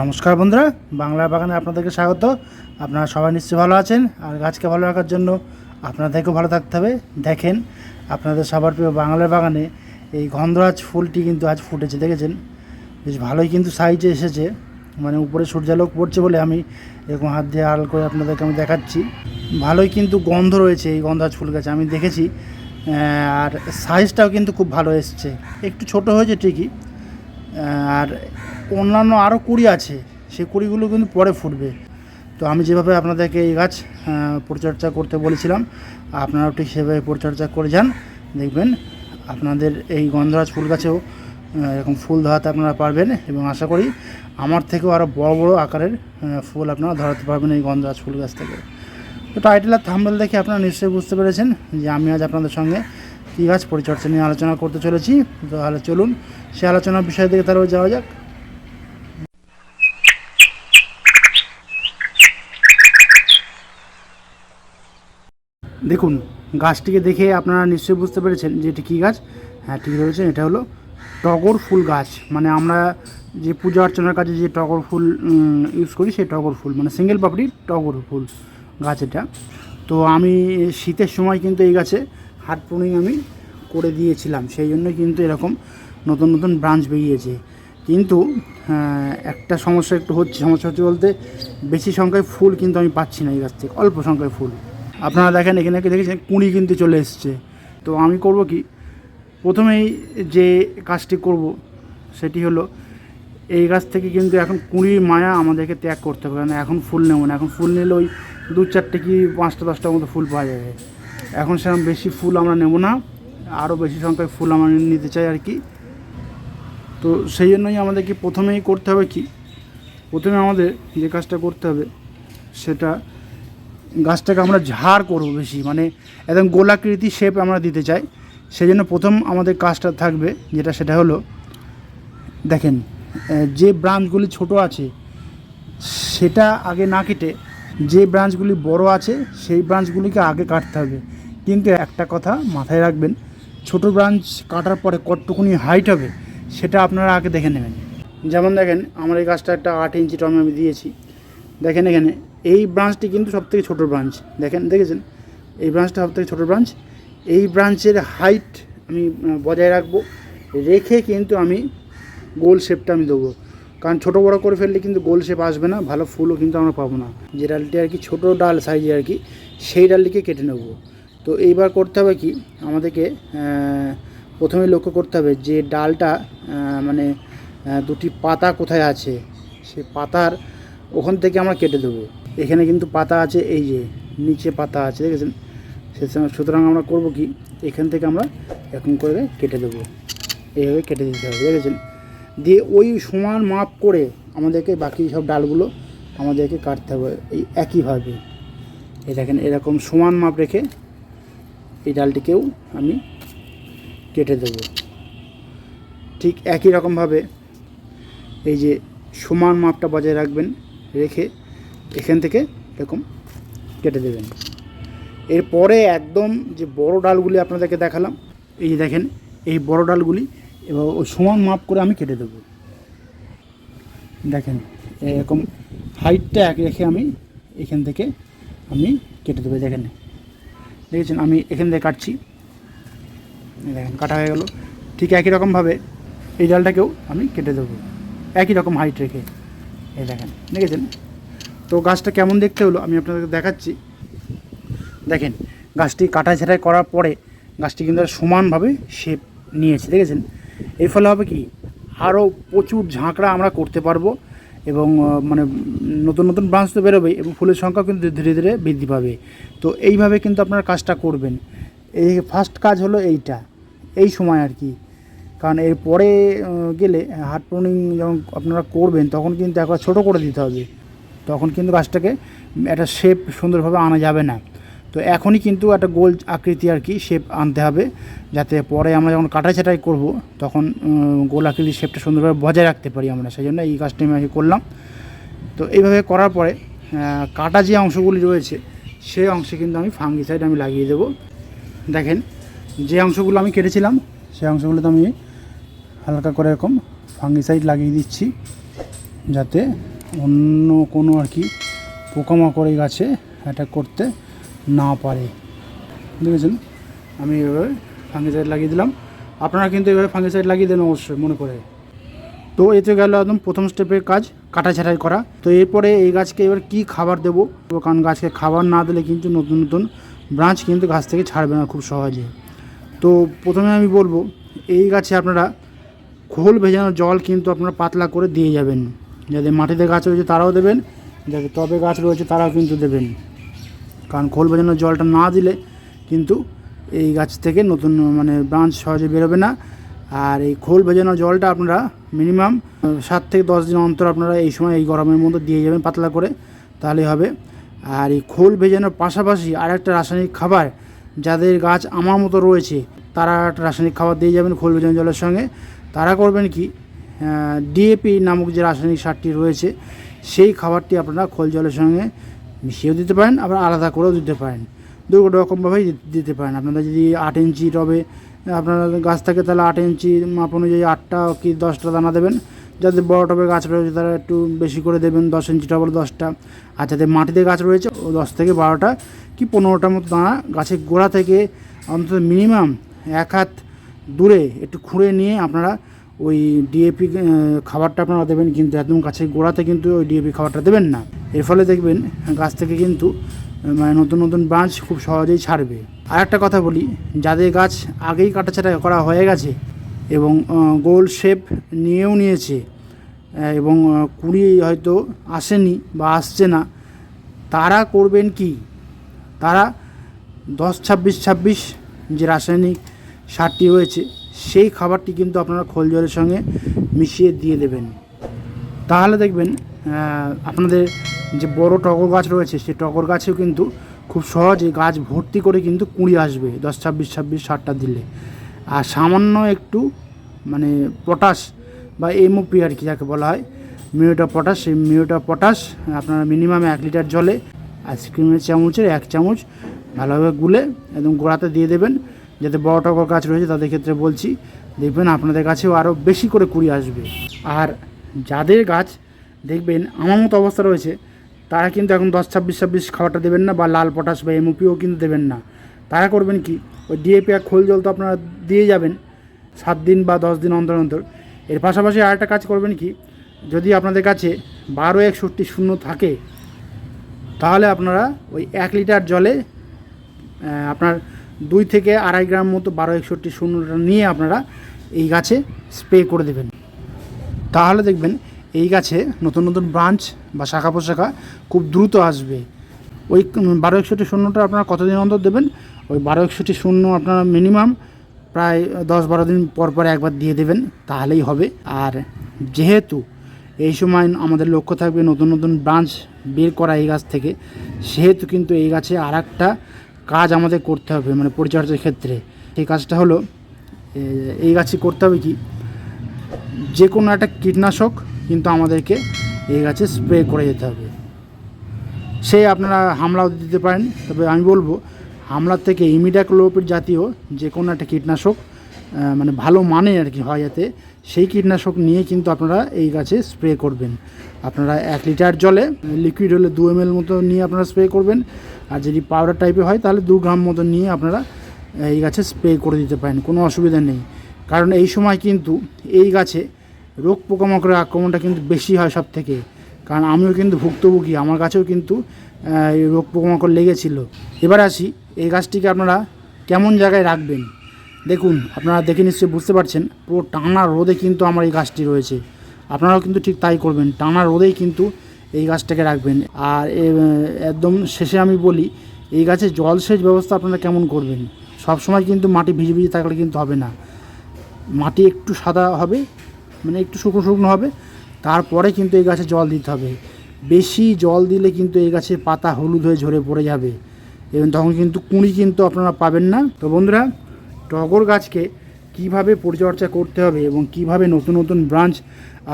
নমস্কার বন্ধুরা, বাংলা বাগানে আপনাদেরকে স্বাগত। আপনারা সবাই নিশ্চয়ই ভালো আছেন, আর গাছকে ভালো রাখার জন্য আপনাদেরকেও ভালো থাকতে হবে। দেখেন, আপনাদের সবার প্রিয় বাংলার বাগানে এই গন্ধরাজ ফুলটি কিন্তু আজ ফুটেছে, দেখেছেন? বেশ ভালোই কিন্তু সাইজে এসেছে। মানে উপরে সূর্যালোক পড়ছে বলে আমি এরকম হাত দিয়ে আড়াল করে আপনাদেরকে আমি দেখাচ্ছি। ভালোই কিন্তু গন্ধ রয়েছে এই গন্ধরাজ ফুল গাছে, আমি দেখেছি। আর সাইজটাও কিন্তু খুব ভালো এসছে। একটু ছোট হয়েছে ঠিকই। আর অন্যান্য আরও কুড়ি আছে। সেই কুড়িগুলো কিন্তু পরে ফুটবে। তো আমি যেভাবে আপনাদেরকে এই গাছ পরিচর্যা করতে বলেছিলাম, আপনারাও ঠিক সেভাবে পরিচর্যা করে যান, দেখবেন আপনাদের এই গন্ধরাজ ফুল গাছেও এরকম ফুল ধরাতে আপনারা পারবেন এবং আশা করি আমার থেকেও আরও বড় বড় আকারের ফুল আপনারা ধরাতে পারবেন এই গন্ধরাজ ফুল গাছ থেকে। তো টাইটেল আর থাম্বেল দেখে আপনারা নিশ্চয়ই বুঝতে পেরেছেন যে আমি আজ আপনাদের সঙ্গে কী গাছ পরিচর্যা নিয়ে আলোচনা করতে চলেছি। তো তাহলে চলুন, সে আলোচনার বিষয় দিকে তাহলে যাওয়া যাক। দেখুন, গাছটিকে দেখে আপনারা নিশ্চয়ই বুঝতে পেরেছেন যে এটি কী গাছ। হ্যাঁ ঠিক ধরেছেন, এটা হলো টগর ফুল গাছ। মানে আমরা যে পূজা অর্চনার কাজে যে টগর ফুল ইউজ করি, সেই টগর ফুল মানে সিঙ্গেল পাপড়ি টগর ফুল গাছ এটা। তো আমি শীতের সময় কিন্তু এই গাছে হাট প্রুনিং আমি করে দিয়েছিলাম, সেই জন্য কিন্তু এরকম নতুন নতুন ব্রাঞ্চ বেরিয়েছে। কিন্তু একটা সমস্যা একটু হচ্ছে, সমস্যা হচ্ছে বলতে বেশি সংখ্যায় ফুল কিন্তু আমি পাচ্ছি না এই গাছ থেকে, অল্প সংখ্যায় ফুল। আপনারা দেখেন, এখানে দেখেছেন? কুঁড়ি কিন্তু চলে এসছে। তো আমি করব কি? প্রথমেই যে কাজটি করব, সেটি হলো এই গাছ থেকে কিন্তু এখন কুঁড়ির মায়া আমাদেরকে ত্যাগ করতে হবে। কারণ এখন ফুল নেব না। এখন ফুল নিলে ওই দু চারটে কি পাঁচটা, দশটার মতো ফুল পাওয়া যাবে। এখন সেরকম বেশি ফুল আমরা নেব না। আরও বেশি সংখ্যায় ফুল আমরা নিতে চাই আর কি। তো সেই জন্যই আমাদেরকে প্রথমেই করতে হবে কি? প্রথমে আমাদের যে কাজটা করতে হবে, সেটা গাছটাকে আমরা ঝাড় করব বেশি মানে একদম গোলাকৃতি শেপ আমরা দিতে চাই। সেই জন্য প্রথম আমাদের কাজটা থাকবে, যেটা সেটা হলো, দেখেন যে ব্রাঞ্চগুলি ছোট আছে, সেটা আগে না কেটে যে ব্রাঞ্চগুলি বড় আছে, সেই ব্রাঞ্চগুলিকে আগে কাটতে হবে। কিন্তু একটা কথা মাথায় রাখবেন, ছোট ব্রাঞ্চ কাটার পরে কতটুকুনি হাইট হবে, সেটা আপনারা আগে দেখে নেবেন। যেমন দেখেন, আমার এই গাছটা একটা আট ইঞ্চি টমে আমি দিয়েছি। দেখেন এখানে এই ব্রাঞ্চটি কিন্তু সবথেকে ছোটো ব্রাঞ্চ দেখেন, দেখেছেন? এই ব্রাঞ্চটা সবথেকে ছোটো ব্রাঞ্চ এই ব্রাঞ্চের হাইট আমি বজায় রাখব। রেখে কিন্তু আমি গোল শেপটা আমি দেবো। কারণ ছোটো বড়ো করে ফেললে কিন্তু গোল শেপ আসবে না, ভালো ফুলও কিন্তু আমরা পাবো না। যে ডালটি আর কি ছোটো ডাল সাইজে আর কি, সেই ডালটিকে কেটে নেব। তো এইবার করতে হবে কি? আমাদেরকে প্রথমে লক্ষ্য করতে হবে যে ডালটা মানে দুটি পাতা কোথায় আছে। সে পাতার ওখান থেকে আমরা কেটে দেবো। এখানে কিন্তু পাতা আছে, এই যে নিচে পাতা আছে, দেখেছেন? সে সুতরাং আমরা করব কি? এখান থেকে আমরা এরকম করে কেটে দেবো। এইভাবে কেটে দিতে হবে, দেখেছেন? দিয়ে ওই সমান মাপ করে আমাদেরকে বাকি সব ডালগুলো আমাদেরকে কাটতে হবে, এই একইভাবে। এই দেখেন, এরকম সমান মাপ রেখে এই ডালটিকেও আমি কেটে দেবো। ঠিক একই রকমভাবে এই যে সমান মাপটা বজায় রাখবেন, রেখে এখান থেকে এরকম কেটে দেবেন। এরপরে একদম যে বড় ডালগুলি আপনাদেরকে দেখালাম, এই যে দেখেন, এই বড় ডালগুলি, এবার ওই সমান মাপ করে আমি কেটে দেবো। দেখেন, এরকম হাইটটা এক রেখে আমি এখান থেকে আমি কেটে দেবো দেখেন। দেখেছেন, আমি এখান থেকে কাটছি। দেখেন, কাটা হয়ে গেল। ঠিক একই রকমভাবে এই ডালটাকেও আমি কেটে দেবো। একই রকম হাইট রেখে, এই দেখেন, দেখেছেন? তো গাছটা কেমন দেখতে হলো? আমি আপনাদেরকে দেখাচ্ছি। দেখেন, গাছটি কাটা ছেঁটাই করার পরে গাছটি কিন্তু সমানভাবে শেপ নিয়েছে, দেখেছেন? এর ফলে হবে কি? আরও প্রচুর ঝাঁকড়া আমরা করতে পারব এবং মানে নতুন নতুন ব্রাঞ্চ তো বেরোবে এবং ফুলের সংখ্যা কিন্তু ধীরে ধীরে বৃদ্ধি পাবে। তো এইভাবে কিন্তু আপনারা কাজটা করবেন। এই ফার্স্ট কাজ হলো এইটা, এই সময় আর কি। কারণ এর পরে গেলে হার্ট প্রুনিং যখন আপনারা করবেন, তখন কিন্তু একবার ছোটো করে দিতে হবে। তখন কিন্তু গাছটাকে একটা শেপ সুন্দরভাবে আনা যাবে না। তো এখনই কিন্তু একটা গোল আকৃতি আর কি শেপ আনতে হবে, যাতে পরে আমরা যখন কাটা ছাটাই করব, তখন গোল আকৃতির শেপটা সুন্দরভাবে বজায় রাখতে পারি আমরা। সেই জন্য এই কাজটা আমি করলাম। তো এইভাবে করার পরে কাটা যে অংশগুলি রয়েছে, সেই অংশে কিন্তু আমি ফাঙ্গিসাইড আমি লাগিয়ে দেবো। দেখেন, যে অংশগুলো আমি কেটেছিলাম, সেই অংশগুলোতে আমি হালকা করে এরকম ফাঙ্গিসাইড লাগিয়ে দিচ্ছি, যাতে অন্য কোনো আর কি পোকামাকড় এই গাছে অ্যাটাক করতে না পারে। দেখেছেন আমি এভাবে ফাঙ্গিসাইড লাগিয়ে দিলাম। আপনারা কিন্তু এভাবে ফাঙ্গিসাইড লাগিয়ে দেন অবশ্যই, মনে করে। তো এতে গেল একদম প্রথম স্টেপের কাজ, কাটা ছাঁটাই করা। তো এরপরে এই গাছকে এবার কি খাবার দেবো? কারণ গাছকে খাবার না দিলে কিন্তু নতুন নতুন ব্রাঞ্চ কিন্তু গাছ থেকে ছাড়বে না খুব সহজে। তো প্রথমে আমি বলব, এই গাছে আপনারা খোল ভেজানো জল কিন্তু আপনারা পাতলা করে দিয়ে যাবেন। যাদের মাটিতে গাছ রয়েছে তারাও দেবেন যাদের টবে গাছ রয়েছে তারাও কিন্তু দেবেন। কারণ খোল ভেজানো জলটা না দিলে কিন্তু এই গাছ থেকে নতুন মানে ব্রাঞ্চ সহজে বেরোবে না। আর এই খোল ভেজানো জলটা আপনারা মিনিমাম সাত থেকে দশ দিন অন্তর আপনারা এই সময় এই গরমের মধ্যে দিয়ে যাবেন পাতলা করে, তাহলেই হবে। আর এই খোল ভেজানোর পাশাপাশি আরেকটা রাসায়নিক খাবার যাদের গাছ আমার মতো রয়েছে, তারা একটা রাসায়নিক খাবার দিয়ে যাবেন খোল ভেজানো জলের সঙ্গে। তারা করবেন কি? ডিএপি নামক যে রাসায়নিক সারটি রয়েছে, সেই খাবারটি আপনারা খোল জলের সঙ্গে মিশিয়েও দিতে পারেন, আবার আলাদা করেও দিতে পারেন। দু রকমভাবেই দিতে পারেন। আপনারা যদি আট ইঞ্চি টবে, আপনারা গাছ থাকে তাহলে আট ইঞ্চি মাপ অনুযায়ী আটটা কি দশটা দানা দেবেন। যাদের বড় টবে গাছ রয়েছে তারা একটু বেশি করে দেবেন, দশ ইঞ্চি টবে দশটা। আর যাদের মাটিতে গাছ রয়েছে, ও দশ থেকে বারোটা কি পনেরোটার মতো দানা গাছের গোড়া থেকে অন্তত মিনিমাম এক হাত দূরে একটু খুঁড়ে নিয়ে আপনারা ওই ডিএপি খাবারটা আপনারা দেবেন কিন্তু একদম গাছের গোড়াতে কিন্তু ওই ডিএপি খাবারটা দেবেন না। এর ফলে দেখবেন গাছ থেকে কিন্তু মানে নতুন নতুন ব্রাঞ্চ খুব সহজেই ছাড়বে। আর একটা কথা বলি, যাদের গাছ আগেই কাটাছাটা করা হয়ে গেছে এবং গোল শেপ নিয়েও নিয়েছে এবং কুড়ি হয়তো আসেনি বা আসছে না, তারা করবেন কি? তারা দশ ছাব্বিশ ছাব্বিশ যে রাসায়নিক সারটি রয়েছে সেই খাবারটি কিন্তু আপনারা খোল জলের সঙ্গে মিশিয়ে দিয়ে দেবেন। তাহলে দেখবেন আপনাদের যে বড় টগর গাছ রয়েছে, সেই টগর গাছেও কিন্তু খুব সহজে গাছ ভর্তি করে কিন্তু কুঁড়ি আসবে দশ, ছাব্বিশ ছাব্বিশ সারটা দিলে। আর সামান্য একটু মানে পটাশ বা এমওপি আর কি, যাকে বলা হয় মিউটা পটাশ, সেই মিউটা পটাশ আপনারা মিনিমাম এক লিটার জলে আইসক্রিমের চামচের এক চামচ ভালোভাবে গুলে একদম গোড়াতে দিয়ে দেবেন। যাতে বড় টগর গাছ রয়েছে, তাদের ক্ষেত্রে বলছি, দেখবেন আপনাদের কাছেও আরও বেশি করে কুড়ি আসবে। আর যাদের গাছ দেখবেন, আমার মতো অবস্থা রয়েছে, তারা কিন্তু এখন দশ, ছাব্বিশ ছাব্বিশ খাবারটা দেবেন না, বা লাল পটাশ বা এমওপিও কিন্তু দেবেন না। তারা করবেন কি, ওই ডিএপি আর খোল জল তো আপনারা দিয়ে যাবেন, সাত দিন বা দশ দিন অন্তর অন্তর। এর পাশাপাশি আরেকটা কাজ করবেন কি, যদি আপনাদের কাছে বারো, একষট্টি, শূন্য থাকে, তাহলে আপনারা ওই এক লিটার জলে আপনার দুই থেকে আড়াই গ্রাম মতো বারো একষট্টি শূন্যটা নিয়ে আপনারা এই গাছে স্প্রে করে দেবেন। তাহলে দেখবেন এই গাছে নতুন নতুন ব্রাঞ্চ বা শাখা প্রশাখা খুব দ্রুত আসবে। ওই বারো একষট্টি শূন্যটা আপনারা কতদিন অন্তর দেবেন? ওই বারো একষট্টি শূন্য আপনারা মিনিমাম প্রায় দশ বারো দিন পর পর একবার দিয়ে দেবেন, তাহলেই হবে। আর যেহেতু এই সময় আমাদের লক্ষ্য থাকবে নতুন নতুন ব্রাঞ্চ বের করা এই গাছ থেকে, সেহেতু কিন্তু এই গাছে আর একটা কাজ আমাদের করতে হবে মানে পরিচর্যার ক্ষেত্রে। সেই কাজটা হলো এই গাছে করতে হবে কি যে কোনো একটা কীটনাশক কিন্তু আমাদেরকে এই গাছে স্প্রে করে যেতে হবে। সে আপনারা হামলাও দিতে পারেন, তবে আমি বলব হামলার থেকে ইমিডাক্লোপিড জাতীয় যে কোনো একটা কীটনাশক মানে ভালো মানে আর কি হয় যাতে, সেই কীটনাশক নিয়ে কিন্তু আপনারা এই গাছে স্প্রে করবেন। আপনারা এক লিটার জলে, লিকুইড হলে দু এম এল মতো নিয়ে আপনারা স্প্রে করবেন আর যদি পাউডার টাইপের হয়, তাহলে দু গ্রাম মতো নিয়ে আপনারা এই গাছে স্প্রে করে দিতে পারেন, কোনো অসুবিধা নেই। কারণ এই সময় কিন্তু এই গাছে রোগ পোকামাকড়ের আক্রমণটা কিন্তু বেশি হয় সব থেকে কারণ আমিও কিন্তু ভুক্তভোগী, আমার কাছেও কিন্তু এই রোগ পোকামাকড় লেগেছিল। এবার আসি, এই গাছটিকে আপনারা কেমন জায়গায় রাখবেন? দেখুন, আপনারা দেখে নিশ্চয়ই বুঝতে পারছেন, পুরো টানা রোদে কিন্তু আমার এই গাছটি রয়েছে। আপনারাও কিন্তু ঠিক তাই করবেন, টানা রোদেই কিন্তু এই গাছটাকে রাখবেন। আর একদম শেষে আমি বলি, এই গাছে জলসেচ ব্যবস্থা আপনারা কেমন করবেন? সব সময় কিন্তু মাটি ভিজে ভিজে থাকলে কিন্তু হবে না। মাটি একটু সাদা হবে মানে একটু শুকনো শুকনো হবে, তারপরে কিন্তু এই গাছে জল দিতে হবে। বেশি জল দিলে কিন্তু এই গাছের পাতা হলুদ হয়ে ঝরে পড়ে যাবে। এবং তখন কিন্তু কুঁড়ি কিন্তু আপনারা পাবেন না। তো বন্ধুরা, টগর গাছকে কীভাবে পরিচর্যা করতে হবে এবং কীভাবে নতুন নতুন ব্রাঞ্চ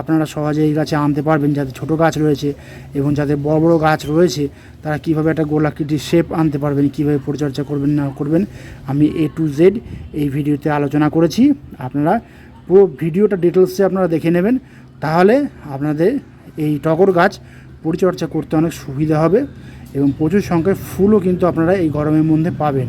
আপনারা সহজে এই গাছে আনতে পারবেন যাদের ছোট গাছ রয়েছে এবং যাদের বড় বড় গাছ রয়েছে, তারা কীভাবে একটা গোলাকৃতির শেপ আনতে পারবেন, কীভাবে পরিচর্যা করবেন, না করবেন, আমি এ টু জেড এই ভিডিওতে আলোচনা করেছি। আপনারা পুরো ভিডিওটা ডিটেলসে আপনারা দেখে নেবেন। তাহলে আপনাদের এই টগর গাছ পরিচর্যা করতে অনেক সুবিধা হবে এবং প্রচুর সংখ্যায় ফুলও কিন্তু আপনারা এই গরমের মধ্যে পাবেন।